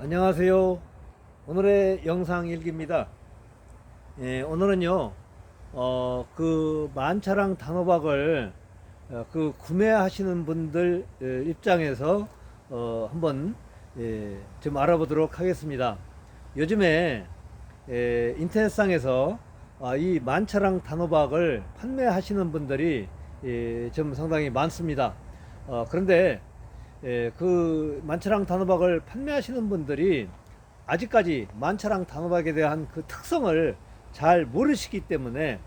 안녕하세요. 오늘의 영상 일기입니다. 예, 오늘은요, 어, 그 만차랑 단호박을 어, 그 구매하시는 분들 어, 입장에서 어, 한번 예, 좀 알아보도록 하겠습니다. 요즘에 예, 인터넷상에서 아, 이 만차랑 단호박을 판매하시는 분들이 예, 좀 상당히 많습니다. 어, 그런데 예, 그 만차랑 단호박을 판매하시는 분들이 아직까지 만차랑 단호박에 대한 그 특성을 잘 모르시기 때문에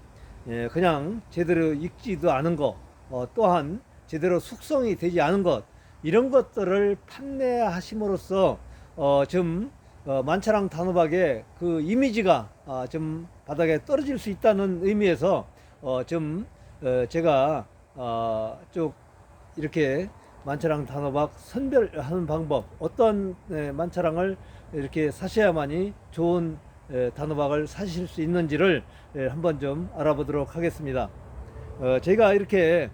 예, 그냥 제대로 익지도 않은 것 어, 또한 제대로 숙성이 되지 않은 것 이런 것들을 판매하심으로써 어, 좀 어, 만차랑 단호박의 그 이미지가 아, 좀 바닥에 떨어질 수 있다는 의미에서 어, 좀 어, 제가 어, 쭉 이렇게 만차랑 단호박 선별하는 방법 어떤 에, 만차랑을 이렇게 사셔야만이 좋은 에, 단호박을 사실 수 있는지를 에, 한번 좀 알아보도록 하겠습니다. 어, 제가 이렇게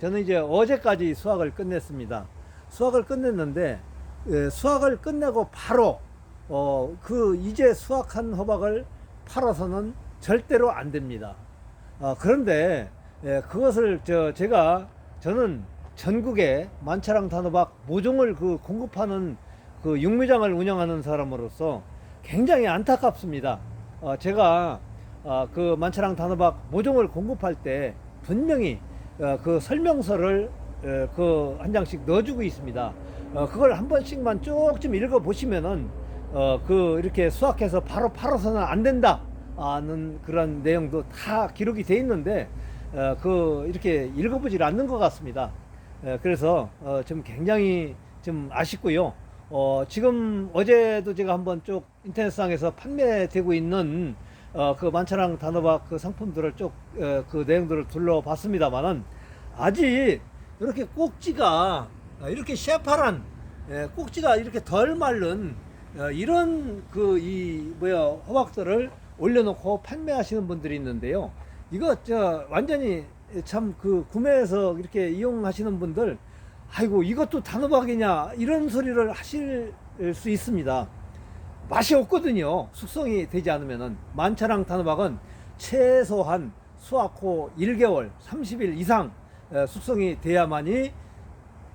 저는 이제 어제까지 수확을 끝냈습니다. 수확을 끝냈는데 에, 수확을 끝내고 바로 어, 그 이제 수확한 호박을 팔아서는 절대로 안 됩니다. 아, 그런데 예, 그것을 저 제가 저는 전국에 만차랑 단호박 모종을 그 공급하는 그 육묘장을 운영하는 사람으로서 굉장히 안타깝습니다. 어, 제가 어, 그 만차랑 단호박 모종을 공급할 때 분명히 어, 그 설명서를 어, 그한 장씩 넣어주고 있습니다. 어, 그걸 한 번씩만 쭉 좀 읽어 보시면은 어, 그 이렇게 수확해서 바로 팔아서는 안 된다는 그런 내용도 다 기록이 돼 있는데 어, 그 이렇게 읽어보질 않는 것 같습니다. 예, 그래서 어, 좀 굉장히 좀 아쉽고요. 어, 지금 어제도 제가 한번 쭉 인터넷상에서 판매되고 있는 어, 그 만차랑 단호박 그 상품들을 쭉그 내용들을 둘러봤습니다만은 아직 이렇게 꼭지가 어, 이렇게 셰파란 예, 꼭지가 이렇게 덜 마른 어, 이런 그 이 뭐야 호박들을 올려놓고 판매하시는 분들이 있는데요. 이거 저 완전히 참 그 구매해서 이렇게 이용하시는 분들 아이고 이것도 단호박이냐 이런 소리를 하실 수 있습니다. 맛이 없거든요. 숙성이 되지 않으면은 만차랑 단호박은 최소한 수확 후 1개월 30일 이상 에, 숙성이 돼야만이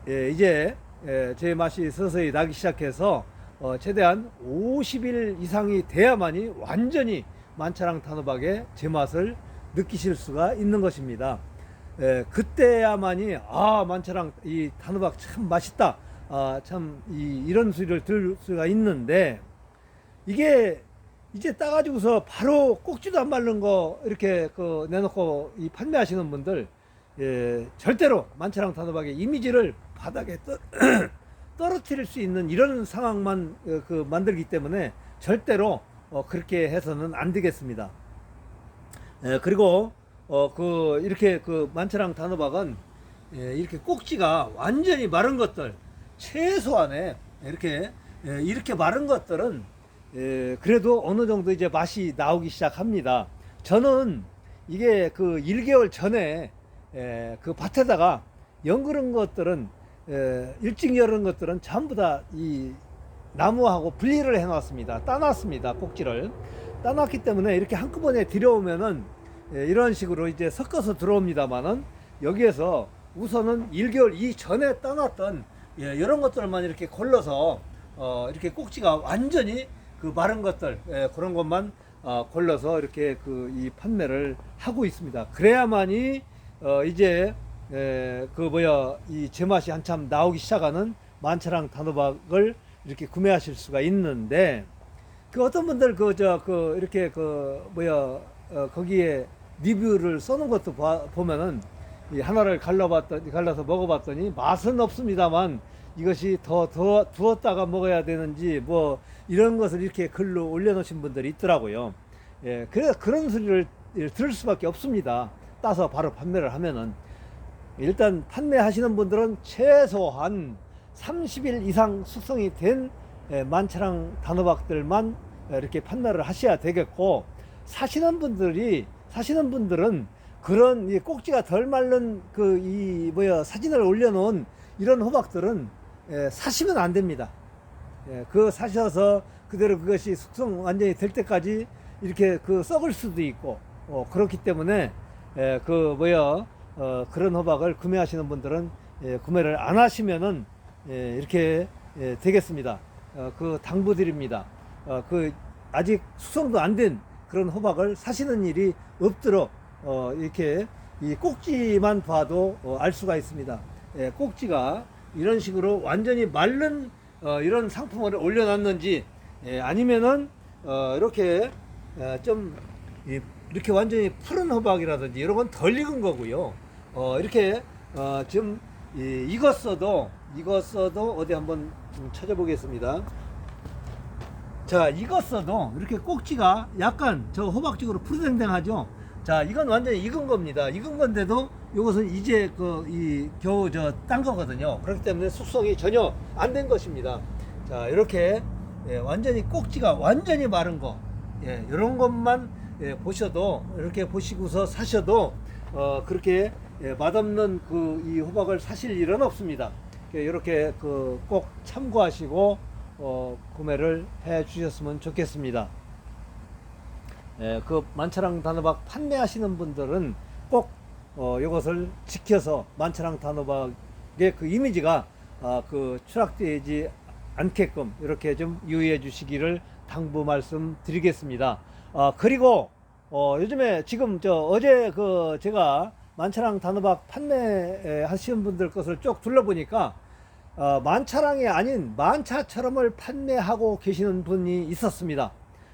예, 이제 예, 제 맛이 서서히 나기 시작해서 어, 최대한 50일 이상이 돼야만이 완전히 만차랑 단호박의 제 맛을 느끼실 수가 있는 것입니다. 예, 그때야만이 아 만차랑 이 단호박 참 맛있다. 아, 참 이, 이런 소리를 들을 수가 있는데 이게 이제 따가지고서 바로 꼭지도 안 마른 거 이렇게 그 내놓고 이 판매하시는 분들 예, 절대로 만차랑 단호박의 이미지를 바닥에 떠, 떨어뜨릴 수 있는 이런 상황만 어, 그 만들기 때문에 절대로 어, 그렇게 해서는 안 되겠습니다. 예, 그리고 어, 그 이렇게 그 만차랑 단호박은 예, 이렇게 꼭지가 완전히 마른 것들 최소한에 이렇게 예, 이렇게 마른 것들은 예, 그래도 어느 정도 이제 맛이 나오기 시작합니다. 저는 이게 그 1개월 전에 예, 그 밭에다가 연그른 것들은 예, 일찍 열은 것들은 전부 다 이 나무하고 분리를 해놨습니다. 따놨습니다. 꼭지를 따놨기 때문에 이렇게 한꺼번에 들여오면은 예, 이런 식으로 이제 섞어서 들어옵니다만은 여기에서 우선은 1개월 이전에 따놨던 예, 이런 것들만 이렇게 걸러서 어, 이렇게 꼭지가 완전히 그 마른 것들 예, 그런 것만 어, 걸러서 이렇게 그 이 판매를 하고 있습니다. 그래야만이 어, 이제 에, 그 뭐야 이 제맛이 한참 나오기 시작하는 만차랑 단호박을 이렇게 구매하실 수가 있는데 그 어떤 분들 그 저 그 이렇게 그 뭐야 어, 거기에 리뷰를 써놓은 것도 봐- 보면은 이 하나를 갈라봤더니 갈라서 먹어봤더니 맛은 없습니다만 이것이 더, 더 두었다가 먹어야 되는지 뭐 이런 것을 이렇게 글로 올려놓으신 분들이 있더라고요. 예, 그래 그런 소리를 들을 수밖에 없습니다. 따서 바로 판매를 하면은 일단 판매하시는 분들은 최소한 30일 이상 숙성이 된 예, 만차랑 단호박들만 이렇게 판매를 하셔야 되겠고 사시는 분들이 사시는 분들은 그런 이 꼭지가 덜 마른 그 이 뭐야 사진을 올려놓은 이런 호박들은 예, 사시면 안 됩니다. 예, 그 사셔서 그대로 그것이 숙성 완전히 될 때까지 이렇게 그 썩을 수도 있고 어, 그렇기 때문에 예, 그 뭐야 어, 그런 호박을 구매하시는 분들은 예, 구매를 안 하시면은 예, 이렇게 예, 되겠습니다. 어, 그 당부드립니다. 어, 그 아직 숙성도 안 된 그런 호박을 사시는 일이 없도록 어, 이렇게 이 꼭지만 봐도 어, 알 수가 있습니다. 예, 꼭지가 이런 식으로 완전히 마른 어, 이런 상품을 올려놨는지 예, 아니면은 어, 이렇게 어, 좀 이, 이렇게 완전히 푸른 호박이라든지 이런 건 덜 익은 거고요. 어, 이렇게 어, 좀 이, 익었어도 익었어도 어디 한번 좀 찾아보겠습니다. 자 익었어도 이렇게 꼭지가 약간 저 호박죽으로 푸르댕댕하죠. 자 이건 완전히 익은 겁니다. 익은 건데도 이것은 이제 그 이 겨우 저 딴 거거든요. 그렇기 때문에 숙성이 전혀 안 된 것입니다. 자 이렇게 예, 완전히 꼭지가 완전히 마른 거 예, 이런 것만 예, 보셔도 이렇게 보시고서 사셔도 어, 그렇게 예, 맛없는 그 이 호박을 사실 일은 없습니다. 예, 이렇게 그 꼭 참고하시고 어, 구매를 해 주셨으면 좋겠습니다. 예, 그 만차랑 단호박 판매하시는 분들은 꼭 어, 이것을 지켜서 만차랑 단호박의 그 이미지가 아, 그 추락되지 않게끔 이렇게 좀 유의해 주시기를 당부 말씀드리겠습니다. 아, 그리고 어, 요즘에 지금 저 어제 그 제가 만차랑 단호박 판매하시는 분들 것을 쭉 둘러보니까 어, 만차랑이 아닌 만차처럼을 판매하고 계시는 분이 있었습니다.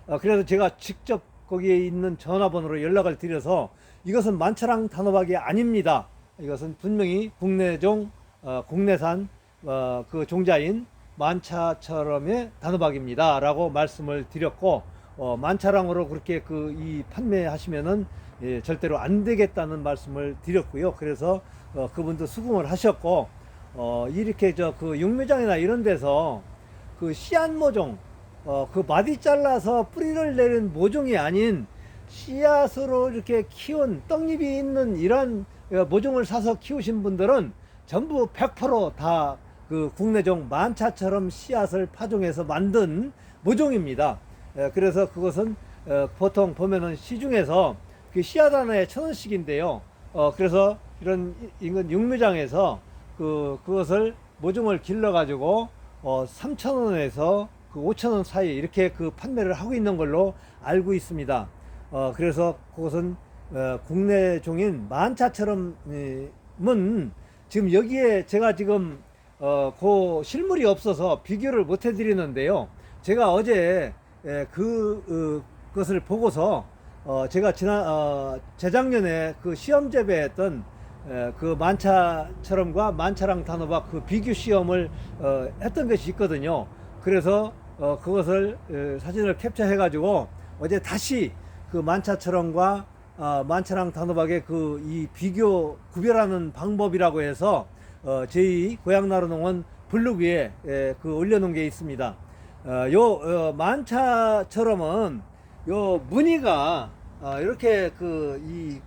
어, 그래서 제가 직접 거기에 있는 전화번호로 연락을 드려서 이것은 만차랑 단호박이 아닙니다. 이것은 분명히 국내종, 어, 국내산 어, 그 종자인 만차처럼의 단호박입니다. 라고 말씀을 드렸고, 어, 만차랑으로 그렇게 그 이 판매하시면은 예, 절대로 안 되겠다는 말씀을 드렸고요. 그래서 어, 그분도 수긍을 하셨고, 어, 이렇게 저 그 육묘장이나 이런 데서 그 씨앗 모종, 어, 그 마디 잘라서 뿌리를 내린 모종이 아닌 씨앗으로 이렇게 키운 떡잎이 있는 이런 어, 모종을 사서 키우신 분들은 전부 100%다 그 국내종 만차처럼 씨앗을 파종해서 만든 모종입니다. 예, 그래서 그것은 어, 보통 보면은 시중에서 그 씨앗 하나에 천 원씩인데요. 어, 그래서 이런 이- 인근 육묘장에서 그 그것을 모종을 길러 가지고 어 3,000원에서 그 5,000원 사이 이렇게 그 판매를 하고 있는 걸로 알고 있습니다. 어 그래서 그것은 어, 국내 종인 만차처럼은 지금 여기에 제가 지금 어 그 실물이 없어서 비교를 못 해드리는데요. 제가 어제 에, 그 어, 것을 보고서 어 제가 지난 어 재작년에 그 시험 재배했던 에, 그 만차처럼과 만차랑 단호박 그 비교 시험을 어, 했던 것이 있거든요. 그래서 어, 그것을 에, 사진을 캡처해 가지고 어제 다시 그 만차처럼과 어, 만차랑 단호박의 그 이 비교 구별하는 방법이라고 해서 어, 저희 고향나루농원 블로그 위에 에, 그 올려놓은 게 있습니다. 어, 요 어, 만차처럼은 요 무늬가 어, 이렇게 그이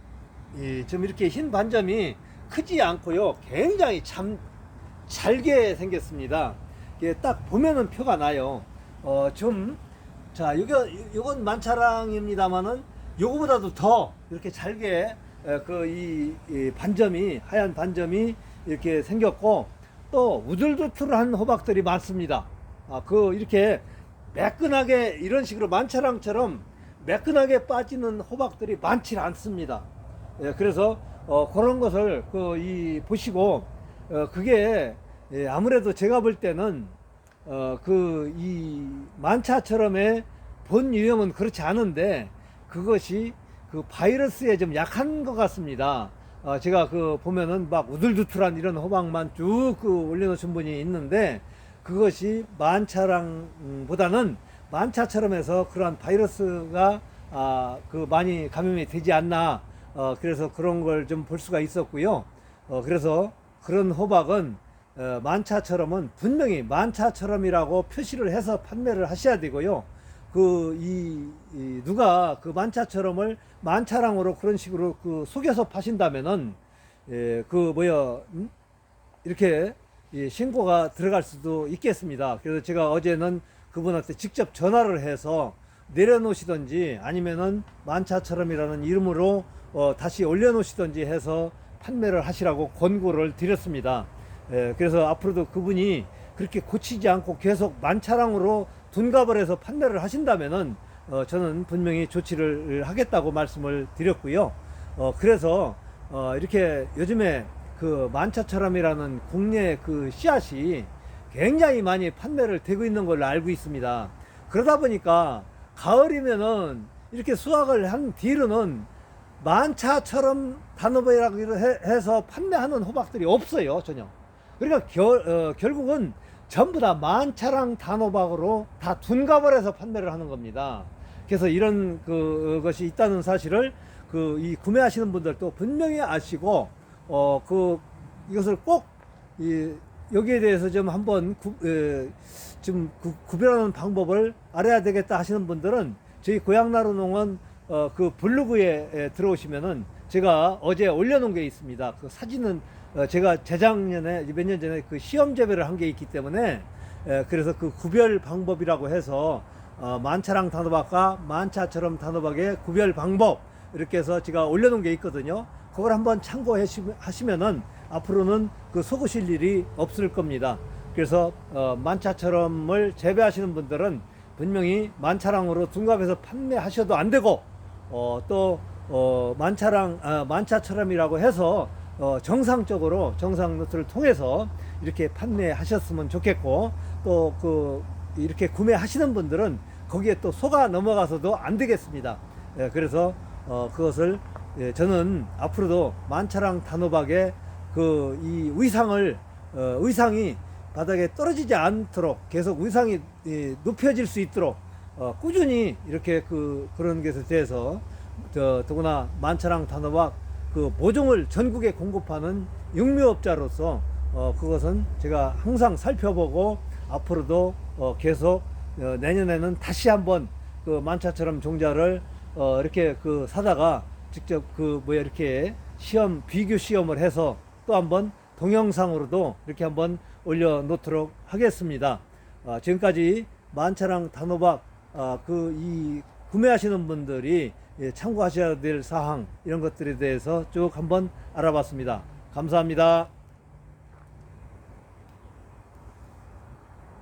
이, 좀 이렇게 흰 반점이 크지 않고요. 굉장히 참 잘게 생겼습니다. 이게 딱 보면은 표가 나요. 어, 좀, 자, 이거, 이건 만차랑입니다만은 요거보다도 더 이렇게 잘게 에, 그, 이, 이 반점이, 하얀 반점이 이렇게 생겼고 또 우둘두툴한 호박들이 많습니다. 아, 그, 이렇게 매끈하게 이런 식으로 만차랑처럼 매끈하게 빠지는 호박들이 많지 않습니다. 예, 그래서 어, 그런 것을 그 이 보시고 어, 그게 예, 아무래도 제가 볼 때는 어, 그 이 만차처럼의 본 유형은 그렇지 않은데 그것이 그 바이러스에 좀 약한 것 같습니다. 어, 제가 그 보면은 막 우들두툴한 이런 호박만 쭉 그 올려놓으신 분이 있는데 그것이 만차랑보다는 만차처럼 해서 그러한 바이러스가 아, 그 많이 감염이 되지 않나 어, 그래서 그런 걸 좀 볼 수가 있었고요. 어, 그래서 그런 호박은 어, 만차처럼은 분명히 만차처럼이라고 표시를 해서 판매를 하셔야 되고요. 그, 이, 이 누가 그 만차처럼을 만차랑으로 그런 식으로 그 속여서 파신다면은, 예, 그, 뭐야, 음? 이렇게 이 신고가 들어갈 수도 있겠습니다. 그래서 제가 어제는 그분한테 직접 전화를 해서 내려놓으시던지 아니면은 만차처럼이라는 이름으로 어, 다시 올려놓으시던지 해서 판매를 하시라고 권고를 드렸습니다. 예, 그래서 앞으로도 그분이 그렇게 고치지 않고 계속 만차량으로 둔갑을 해서 판매를 하신다면은 어, 저는 분명히 조치를 하겠다고 말씀을 드렸고요. 어, 그래서 어, 이렇게 요즘에 그 만차처럼이라는 국내 그 씨앗이 굉장히 많이 판매를 되고 있는 걸로 알고 있습니다. 그러다 보니까 가을이면은 이렇게 수확을 한 뒤로는 만차처럼 단호박이라고 해- 해서 판매하는 호박들이 없어요 전혀. 그러니까 결, 어, 결국은 전부 다 만차랑 단호박으로 다 둔갑을 해서 판매를 하는 겁니다. 그래서 이런 그 것이 있다는 사실을 그 이 구매하시는 분들도 분명히 아시고 어 그 이것을 꼭 이 여기에 대해서 좀 한번 구, 에, 좀 구, 구별하는 방법을 알아야 되겠다 하시는 분들은 저희 고향나루 농원 어, 그 블로그에 에, 들어오시면은 제가 어제 올려놓은 게 있습니다. 그 사진은 어, 제가 재작년에 몇 년 전에 그 시험 재배를 한 게 있기 때문에 에, 그래서 그 구별 방법이라고 해서 어, 만차랑 단호박과 만차처럼 단호박의 구별 방법 이렇게 해서 제가 올려놓은 게 있거든요. 그걸 한번 참고하시면은 앞으로는 그 속으실 일이 없을 겁니다. 그래서 어, 만차처럼을 재배하시는 분들은 분명히 만차랑으로 둔갑해서 판매하셔도 안 되고 어, 또 어, 만차랑 아, 만차처럼이라고 해서 어, 정상적으로 정상 노트를 통해서 이렇게 판매하셨으면 좋겠고 또 그 이렇게 구매하시는 분들은 거기에 또 속아 넘어가서도 안 되겠습니다. 예, 그래서 어, 그것을 예, 저는 앞으로도 만차랑 단호박의 그 이 의상을 어, 의상이 바닥에 떨어지지 않도록 계속 의상이 예, 높여질 수 있도록 어, 꾸준히 이렇게 그 그런 것에 대해서 저, 더구나 만차랑 단호박 그 모종을 전국에 공급하는 육묘업자로서 어, 그것은 제가 항상 살펴보고 앞으로도 어, 계속 어, 내년에는 다시 한번 그 만차처럼 종자를 어, 이렇게 그 사다가 직접 그 뭐야 이렇게 시험 비교 시험을 해서 또 한번 동영상으로도 이렇게 한번 올려놓도록 하겠습니다. 아, 지금까지 만차랑 단호박 아, 그이 구매하시는 분들이 예, 참고하셔야 될 사항 이런 것들에 대해서 쭉 한번 알아봤습니다. 감사합니다.